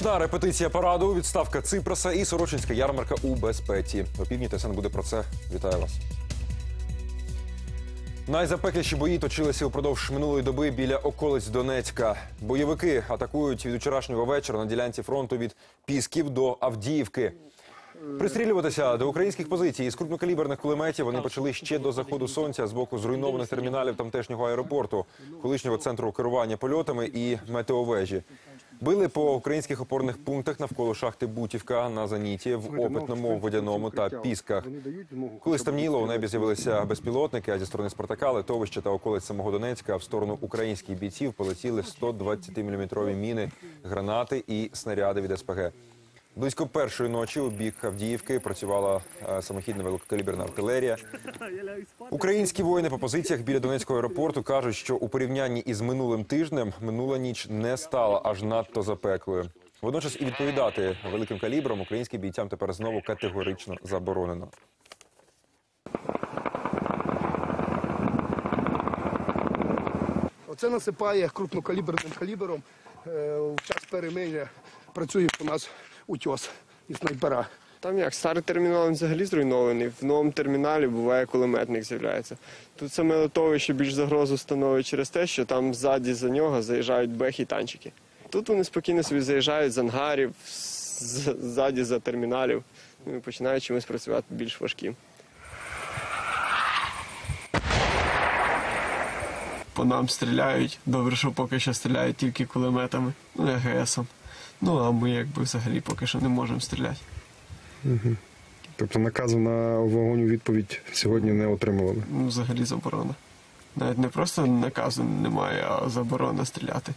Нічна репетиція параду, відставка Ципроса і Сорочинська ярмарка у безпеці. О півдні ТСН буде про це. Вітаю вас. Найзапекліші бої точилися упродовж минулої доби біля околиць Донецька. Бойовики атакують від вчорашнього вечора на ділянці фронту від Пісків до Авдіївки. Пристрілюватися до українських позицій із крупнокаліберних кулеметів вони почали ще до заходу сонця з боку зруйнованих терміналів тамтешнього аеропорту, колишнього центру керування польотами і метеовежі. Били по українських опорних пунктах навколо шахти Бутівка на Заніті, в Опитному, Водяному та Пісках. Коли стемніло, у небі з'явилися безпілотники, а зі сторони Спартака, литовища та околиць самого Донецька в сторону українських бійців полетіли 120-мм міни, гранати і снаряди від СПГ. Близько першої ночі у бік Авдіївки працювала е, самохідна великокаліберна артилерія. Українські воїни по позиціях біля Донецького аеропорту кажуть, що у порівнянні із минулим тижнем минула ніч не стала аж надто запеклою. Водночас і відповідати великим калібром українським бійцям тепер знову категорично заборонено. Оце насипає крупнокаліберним калібером. Е, В час перемир'я працює у нас утьос і снайпера. Там як старий термінал він взагалі зруйнований. В новому терміналі буває кулеметник з'являється. Тут саме литовище більш загрозу становить через те, що там ззаді за нього заїжджають бехи і танчики. Тут вони спокійно собі заїжджають з ангарів, ззаді за терміналів ну, і починають чимось працювати більш важким. По нам стріляють. Добре, що поки що стріляють тільки кулеметами, ну і АГСом. Ну а ми якби взагалі поки що не можемо стріляти. Тобто наказу на вогонь у відповідь сьогодні не отримували. Ну, взагалі заборона. Навіть не просто наказу немає, а заборона стріляти.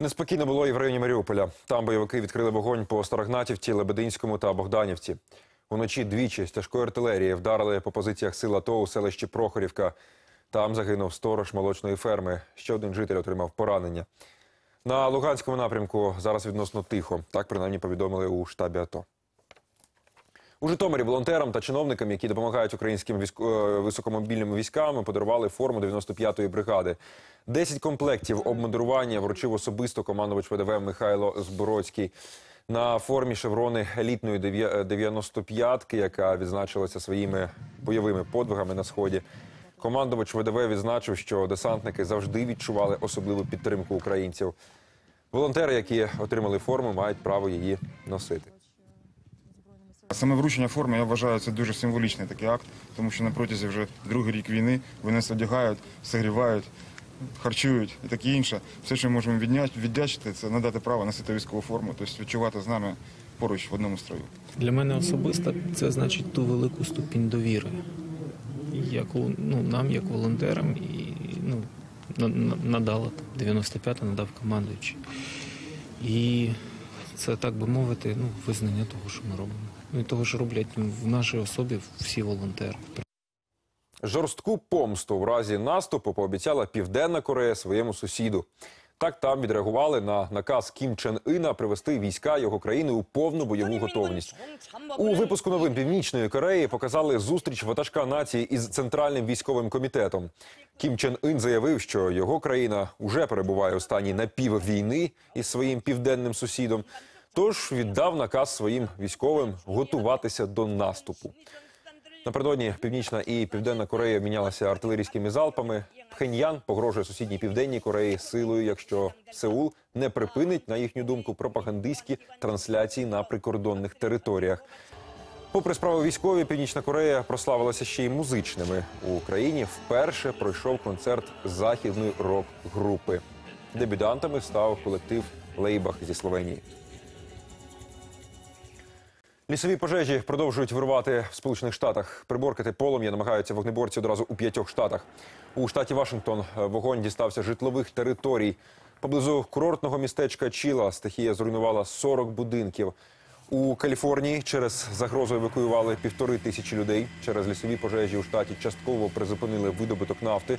Неспокійно було і в районі Маріуполя. Там бойовики відкрили вогонь по Старогнатівці, Лебединському та Богданівці. Уночі двічі з тяжкої артилерії вдарили по позиціях сил АТО у селищі Прохорівка. Там загинув сторож молочної ферми. Ще один житель отримав поранення. На Луганському напрямку зараз відносно тихо. Так принаймні повідомили у штабі АТО. У Житомирі волонтерам та чиновникам, які допомагають українським військо- е, високомобільним військам, подарували форму 95-ї бригади. 10 комплектів обмундирування вручив особисто командувач ВДВ Михайло Збородський. На формі шеврони елітної дев'я- 95-ки, яка відзначилася своїми бойовими подвигами на сході. Командувач ВДВ відзначив, що десантники завжди відчували особливу підтримку українців. Волонтери, які отримали форму, мають право її носити. Саме вручення форми я вважаю це дуже символічний такий акт, тому що на протязі вже другий рік війни вони одягають, согрівають, харчують і таке інше. Все, що ми можемо віддячити, це надати право носити військову форму, тобто відчувати з нами поруч в одному строю. Для мене особисто це значить ту велику ступінь довіри, як ну, нам, як волонтерам, і ну, на- на- надала 95-та надав командуючий. І це, так би мовити, ну, визнання того, що ми робимо. Ну і того, що роблять в нашій особі всі волонтери. Жорстку помсту в разі наступу пообіцяла Південна Корея своєму сусіду. Так там відреагували на наказ Кім Чен Іна привести війська його країни у повну бойову готовність. У випуску новин Північної Кореї показали зустріч ватажка нації із центральним військовим комітетом. Кім Чен Ін заявив, що його країна уже перебуває у стані напіввійни із своїм південним сусідом. Тож віддав наказ своїм військовим готуватися до наступу. Напередодні Північна і Південна Корея обмінялися артилерійськими залпами. Пхеньян погрожує сусідній південній Кореї силою, якщо Сеул не припинить, на їхню думку, пропагандистські трансляції на прикордонних територіях. Попри справу військові, Північна Корея прославилася ще й музичними. У Україні вперше пройшов концерт західної рок-групи. Дебютантами став колектив Лейбах зі Словенії. Лісові пожежі продовжують вирувати в Сполучених Штатах. Приборкати полум'я намагаються вогнеборці одразу у п'ятьох штатах. У штаті Вашингтон вогонь дістався житлових територій. Поблизу курортного містечка Чіла стихія зруйнувала 40 будинків. У Каліфорнії через загрозу евакуювали півтори тисячі людей. Через лісові пожежі у штаті частково призупинили видобуток нафти.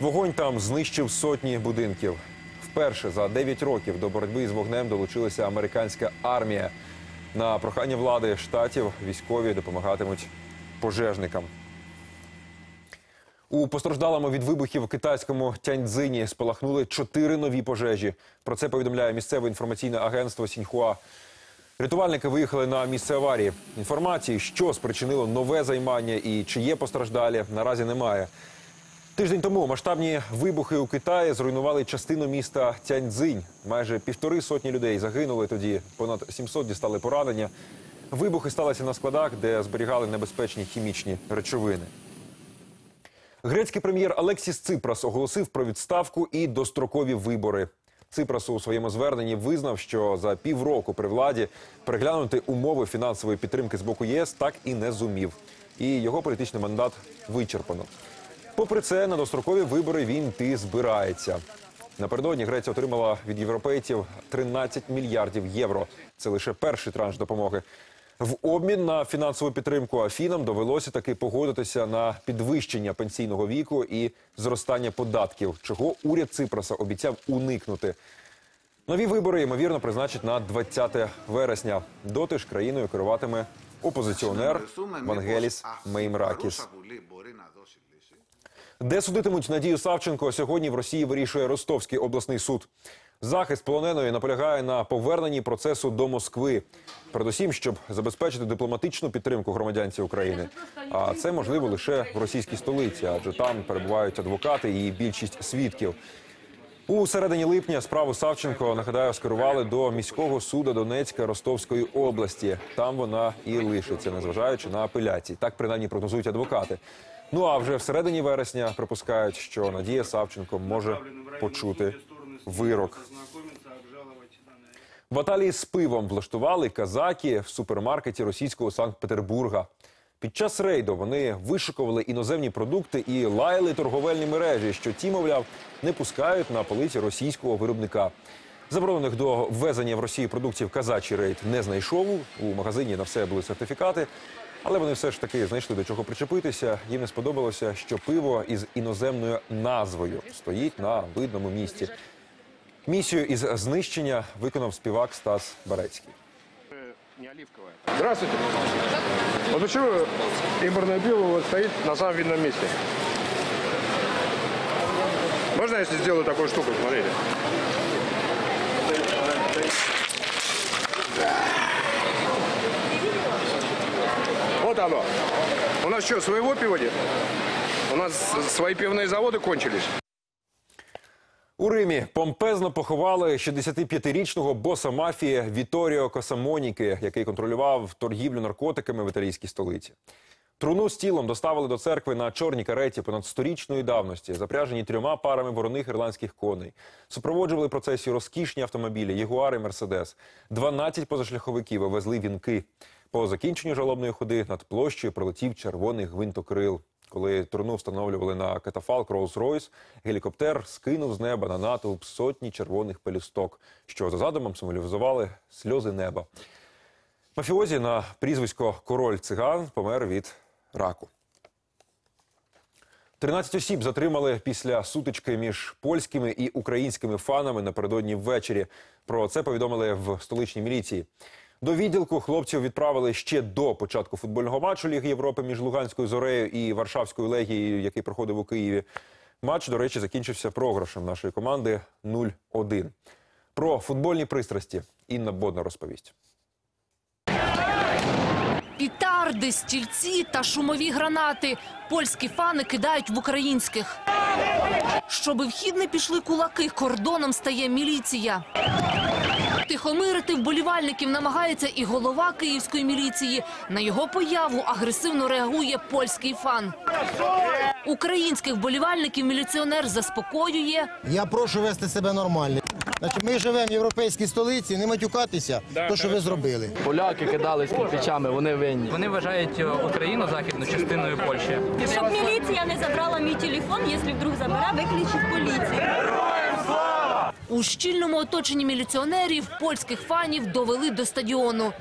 Вогонь там знищив сотні будинків. Вперше за 9 років до боротьби з вогнем долучилася американська армія. На прохання влади штатів військові допомагатимуть пожежникам. У постраждалому від вибухів китайському Тяньцзині спалахнули чотири нові пожежі. Про це повідомляє місцеве інформаційне агентство Сіньхуа. Рятувальники виїхали на місце аварії. Інформації, що спричинило нове займання і чи є постраждалі, наразі немає. Тиждень тому масштабні вибухи у Китаї зруйнували частину міста Тяньцзинь. Майже півтори сотні людей загинули тоді, понад 700 дістали поранення. Вибухи сталися на складах, де зберігали небезпечні хімічні речовини. Грецький прем'єр Алексіс Ципрас оголосив про відставку і дострокові вибори. Ципрас у своєму зверненні визнав, що за півроку при владі переглянути умови фінансової підтримки з боку ЄС так і не зумів. І його політичний мандат вичерпано. Попри це, на дострокові вибори він йти збирається. Напередодні Греція отримала від європейців 13 мільярдів євро. Це лише перший транш допомоги. В обмін на фінансову підтримку Афінам довелося таки погодитися на підвищення пенсійного віку і зростання податків, чого уряд Ципраса обіцяв уникнути. Нові вибори ймовірно призначать на 20 вересня. Доти ж країною керуватиме опозиціонер Вангеліс Меймракіс. Де судитимуть Надію Савченко, сьогодні в Росії вирішує Ростовський обласний суд. Захист полоненої наполягає на поверненні процесу до Москви. Передусім, щоб забезпечити дипломатичну підтримку громадянці України. А це можливо лише в російській столиці, адже там перебувають адвокати і більшість свідків. У середині липня справу Савченко нагадаю скерували до міського суду Донецька Ростовської області. Там вона і лишиться, незважаючи на апеляції. Так принаймні прогнозують адвокати. Ну а вже в середині вересня припускають, що Надія Савченко може почути вирок. Баталії з пивом влаштували казаки в супермаркеті російського Санкт-Петербурга. Під час рейду вони вишикували іноземні продукти і лаяли торговельні мережі, що ті, мовляв, не пускають на полиці російського виробника. Заборонених до ввезення в Росію продуктів казачий рейд не знайшов. У магазині на все були сертифікати. Але вони все ж таки знайшли до чого причепитися. Їм не сподобалося, що пиво із іноземною назвою стоїть на видному місці. Місію із знищення виконав співак Стас Барецький. Здравствуйте. Вот почему импортное пиво вот на самом видном месте? Можно, если сделаю такую штуку, смотрите? Вот оно. У нас что, своего пива нет? У нас свои пивные заводы кончились. У Римі помпезно поховали 65-річного боса мафії Віторіо Косамоніки, який контролював торгівлю наркотиками в італійській столиці. Труну з тілом доставили до церкви на чорній кареті понад сторічної давності, запряжені трьома парами вороних ірландських коней. Супроводжували процесію розкішні автомобілі, Ягуари, Мерседес. 12 позашляховиків везли вінки. По закінченню жалобної ходи над площею пролетів червоний гвинтокрил. Коли труну встановлювали на катафалк Rolls-Royce, гелікоптер скинув з неба на натовп сотні червоних пелюсток, що за задумом символізували сльози неба. Мафіозі на прізвисько Король циган помер від раку. 13 осіб затримали після сутички між польськими і українськими фанами напередодні ввечері. Про це повідомили в столичній міліції. До відділку хлопців відправили ще до початку футбольного матчу Ліги Європи між Луганською зорею і Варшавською легією, який проходив у Києві. Матч, до речі, закінчився програшем нашої команди 0-1. Про футбольні пристрасті Інна Бодна розповість. Пітарди, стільці та шумові гранати. Польські фани кидають в українських. Щоби в хід не пішли кулаки, кордоном стає міліція. Тихомирити вболівальників намагається і голова київської міліції. На його появу агресивно реагує польський фан. Українських вболівальників міліціонер заспокоює. Я прошу вести себе нормально. Значить, ми живемо в європейській столиці, не матюкатися, то, що ви зробили. Поляки кидались кирпичами, вони винні. Вони вважають е, Україну західну частиною Польщі. Щоб міліція не забрала мій телефон, якщо вдруг забере, виключить поліцію. У щільному оточенні міліціонерів польських фанів довели до стадіону.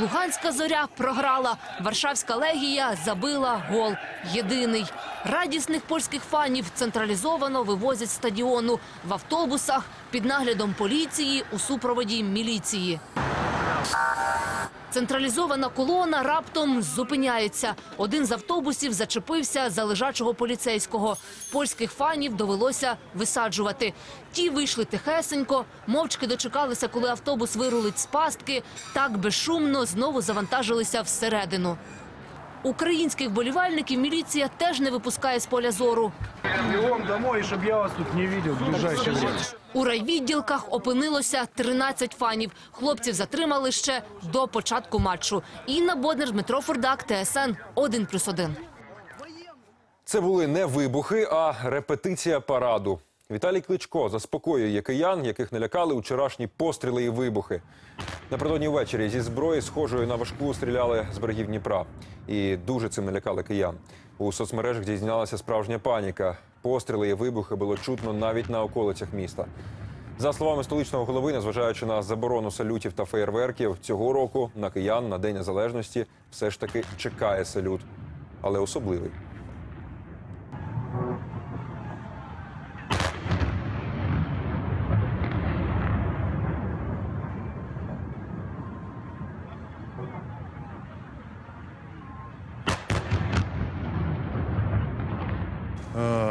Луганська зоря програла. Варшавська легія забила гол. Єдиний. Радісних польських фанів централізовано вивозять з стадіону в автобусах під наглядом поліції у супроводі міліції. Централізована колона раптом зупиняється. Один з автобусів зачепився за лежачого поліцейського. Польських фанів довелося висаджувати. Ті вийшли тихесенько, мовчки дочекалися, коли автобус вирулить з пастки. Так безшумно знову завантажилися всередину. Українських болівальників міліція теж не випускає з поля зору. Бегом домой, чтобы я вас тут не видел в ближайшее время. У райвідділках опинилося 13 фанів. Хлопців затримали ще до початку матчу. Інна Боднер, Дмитро Фурдак, ТСН 1+,1. Це були не вибухи, а репетиція параду. Віталій Кличко заспокоює киян, яких налякали вчорашні постріли і вибухи. Напередодні ввечері зі зброї, схожої на важку, стріляли з берегів Дніпра. І дуже цим налякали киян. У соцмережах дізналася справжня паніка. Постріли і вибухи було чутно навіть на околицях міста. За словами столичного голови, незважаючи на заборону салютів та феєрверків, цього року на киян на День Незалежності все ж таки чекає салют, але особливий.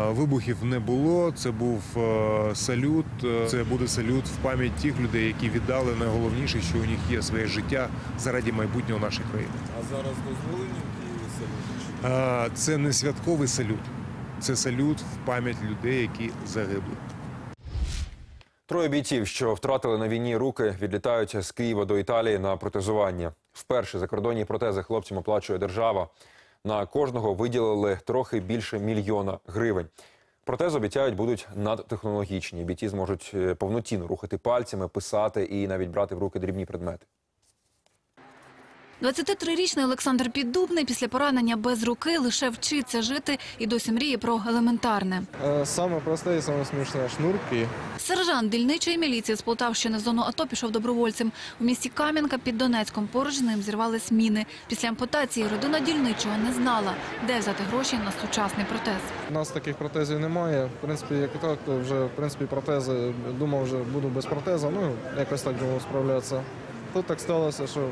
Вибухів не було. Це був е, салют. Е, Це буде салют в пам'ять тих людей, які віддали найголовніше, що у них є своє життя заради майбутнього нашої країни. А зараз дозволені в Києві салюти? Е, Це не святковий салют, це салют в пам'ять людей, які загибли. Троє бійців, що втратили на війні руки, відлітають з Києва до Італії на протезування. Вперше закордонні протези хлопцям оплачує держава. На кожного виділили трохи більше мільйона гривень. Проте обіцяють будуть надтехнологічні. Бійці зможуть е, повноцінно рухати пальцями, писати і навіть брати в руки дрібні предмети. 23-річний Олександр Піддубний після поранення без руки лише вчиться жити і досі мріє про елементарне. Саме просте і саме смішне шнурки. Сержант дільничої міліції з Полтавщини в зону АТО пішов добровольцем. У місті Кам'янка під Донецьком поруч з ним зірвались міни. Після ампутації родина дільничого не знала, де взяти гроші на сучасний протез. У нас таких протезів немає. В принципі, як і так, то вже в принципі протези. Думав, вже буду без протеза. Ну якось так думав справлятися. Тут так сталося, що е,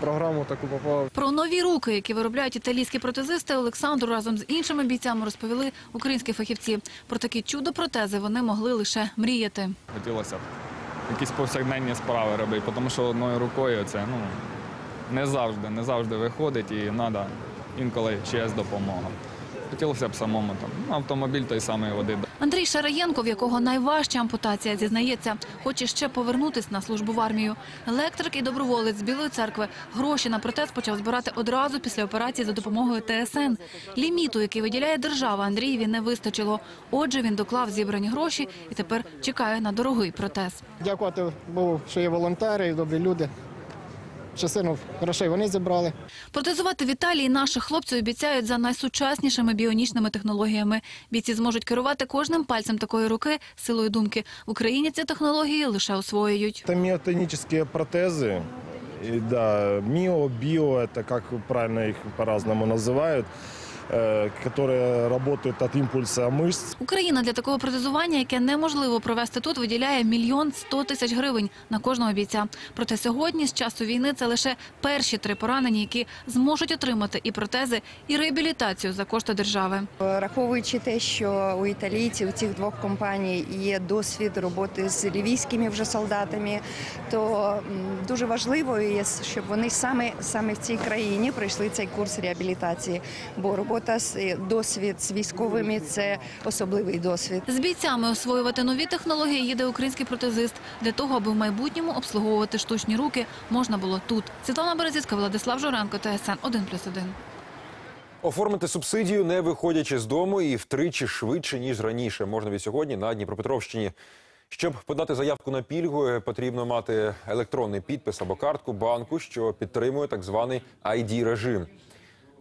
програму таку попав. Про нові руки, які виробляють італійські протезисти, Олександру разом з іншими бійцями розповіли українські фахівці. Про такі чудо-протези вони могли лише мріяти. Хотілося б якісь повсякденні справи робити, тому що одною рукою це ну, не завжди, не завжди виходить і треба інколи чиясь допомога. Хотілося б самому там ну, автомобіль той самий водити. Андрій Шараєнко, в якого найважча ампутація, зізнається, хоче ще повернутись на службу в армію. Електрик і доброволець з Білої церкви гроші на протез почав збирати одразу після операції за допомогою ТСН. Ліміту, який виділяє держава, Андрієві не вистачило. Отже, він доклав зібрані гроші і тепер чекає на дорогий протез. Дякувати Богу, що є волонтери і добрі люди Частину грошей вони зібрали. Протезувати в Італії наших хлопців обіцяють за найсучаснішими біонічними технологіями. Бійці зможуть керувати кожним пальцем такої руки силою думки. В Україні ці технології лише освоюють. Это миотонические протезы. И да, мио, био, это как правильно их по-разному называют, э, которые работают от импульса мышц. Україна для такого протезування, яке неможливо провести тут, виділяє мільйон сто тисяч гривень на кожного бійця. Проте сьогодні, з часу війни, це лише перші три поранені, які зможуть отримати і протези, і реабілітацію за кошти держави. Враховуючи те, що у італійців цих двох компаній є досвід роботи з лівійськими вже солдатами, то м, дуже важливо є, щоб вони саме саме в цій країні пройшли цей курс реабілітації. Бо робота з досвід з військовими це особливий досвід. З бійцями освоювати нові технології їде український протезист для того, аби в майбутньому обслуговувати штучні руки можна було тут. Світлана Березіцька, Владислав Жоренко, ТСН 1+,1. Оформити субсидію, не виходячи з дому, і втричі швидше ніж раніше. Можна від сьогодні на Дніпропетровщині. Щоб подати заявку на пільгу, потрібно мати електронний підпис або картку банку, що підтримує так званий id режим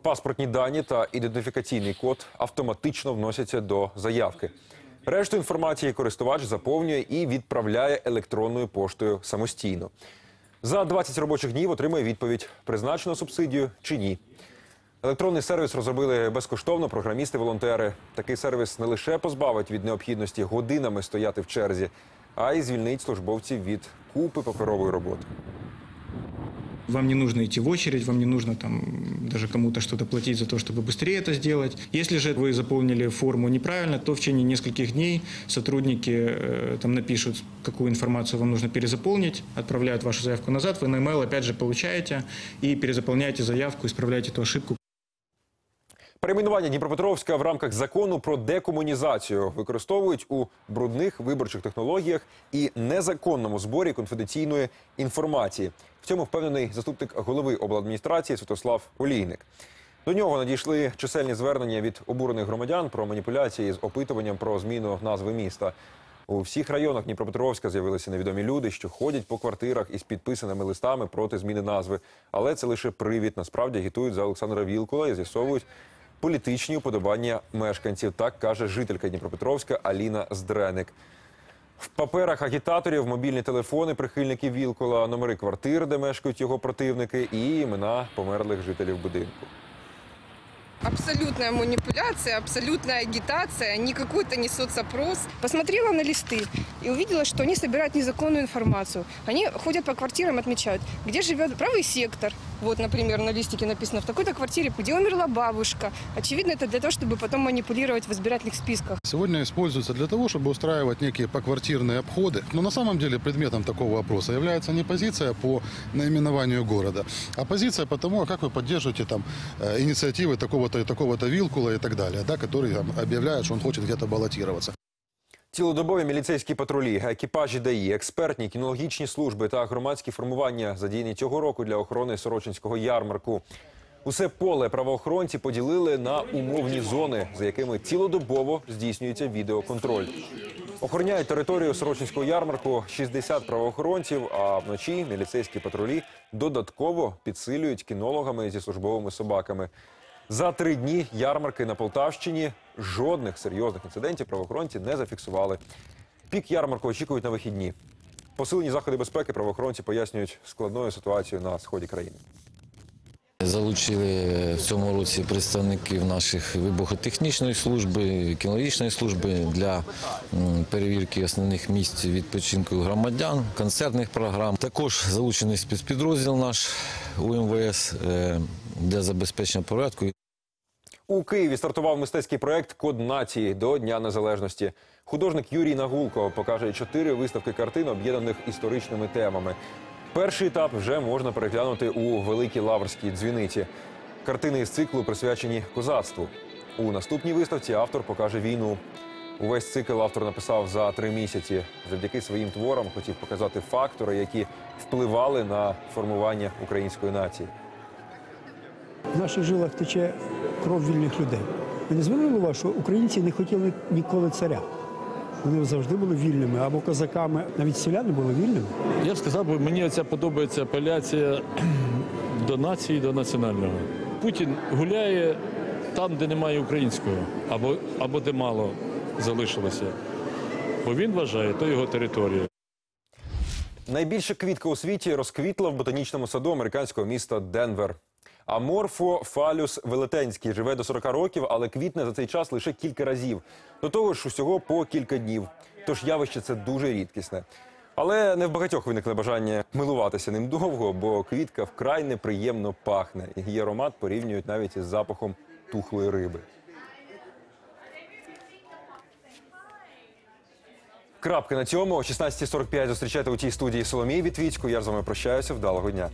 Паспортні дані та ідентифікаційний код автоматично вносяться до заявки. Решту інформації користувач заповнює і відправляє електронною поштою самостійно. За 20 робочих днів отримує відповідь: призначено субсидію чи ні. Електронний сервіс розробили безкоштовно програмісти-волонтери. Такий сервіс не лише позбавить від необхідності годинами стояти в черзі, а й звільнить службовців від купи паперової роботи. Вам не нужно идти в очередь, вам не нужно там даже кому-то что-то платить за то, чтобы быстрее это сделать. Если же вы заполнили форму неправильно, то в течение нескольких дней сотрудники э, там напишут, какую информацию вам нужно перезаполнить, отправляют вашу заявку назад, вы на email опять же получаете и перезаполняете заявку, исправляете эту ошибку. Перейменування Дніпропетровська в рамках закону про декомунізацію використовують у брудних виборчих технологіях і незаконному зборі конфіденційної інформації. В цьому впевнений заступник голови обладміністрації Святослав Олійник. До нього надійшли чисельні звернення від обурених громадян про маніпуляції з опитуванням про зміну назви міста. У всіх районах Дніпропетровська з'явилися невідомі люди, що ходять по квартирах із підписаними листами проти зміни назви. Але це лише привід. Насправді агітують за Олександра Вілкула і з'ясовують політичні уподобання мешканців. Так каже жителька Дніпропетровська Аліна Здреник. В паперах агітаторів мобільні телефони прихильників Вілкула, номери квартир, де мешкають його противники, і імена померлих жителів будинку. Абсолютная манипуляция, абсолютная агитация, не какой-то не соцопрос. Посмотрела на листы и увидела, что они собирают незаконную информацию. Они ходят по квартирам, отмечают, где живет правый сектор. Вот, например, на листике написано, в такой-то квартире, где умерла бабушка. Очевидно, это для того, чтобы потом манипулировать в избирательных списках. Сегодня используется для того, чтобы устраивать некие поквартирные обходы. Но на самом деле предметом такого опроса является не позиция по наименованию города, а позиция по тому, а как вы поддерживаете там э, инициативы такого-то и такого-то Вилкула и так далее, да, который там, объявляет, что он хочет где-то баллотироваться. Цілодобові міліцейські патрулі, екіпажі ДАІ, експертні кінологічні служби та громадські формування задіяні цього року для охорони Сорочинського ярмарку. Усе поле правоохоронці поділили на умовні зони, за якими цілодобово здійснюється відеоконтроль. Охороняють територію Сорочинського ярмарку 60 правоохоронців, а вночі міліцейські патрулі додатково підсилюють кінологами зі службовими собаками. За три дні ярмарки на Полтавщині жодних серйозних інцидентів правоохоронці не зафіксували. Пік ярмарку очікують на вихідні. Посилені заходи безпеки правоохоронці пояснюють складною ситуацією на сході країни. Залучили в цьому році представників наших вибухотехнічної служби, кінологічної служби для перевірки основних місць відпочинку громадян, концертних програм. Також залучений спецпідрозділ наш УМВС е, для забезпечення порядку. У Києві стартував мистецький проект Код нації до Дня Незалежності. Художник Юрій Нагулко покаже чотири виставки картин, об'єднаних історичними темами. Перший етап вже можна переглянути у Великій Лаврській дзвіниці. Картини із циклу присвячені козацтву. У наступній виставці автор покаже війну. Увесь цикл автор написав за три місяці. Завдяки своїм творам хотів показати фактори, які впливали на формування української нації. В наших жилах тече кров вільних людей. Ви не звернули увагу, що українці не хотіли ніколи царя. Вони завжди були вільними або козаками, навіть селяни були вільними. Я б сказав, бо мені оця подобається апеляція до нації, до національного. Путін гуляє там, де немає українського, або, або де мало залишилося. Бо він вважає, то його територія. Найбільша квітка у світі розквітла в ботанічному саду американського міста Денвер. Аморфо фалюс велетенський живе до 40 років, але квітне за цей час лише кілька разів. До того ж, усього по кілька днів. Тож явище це дуже рідкісне. Але не в багатьох виникне бажання милуватися ним довго, бо квітка вкрай неприємно пахне. Її аромат порівнюють навіть із запахом тухлої риби. Крапки на цьому. О 16.45 зустрічайте у тій студії Соломії Вітвіцьку. Я з вами прощаюся. Вдалого дня.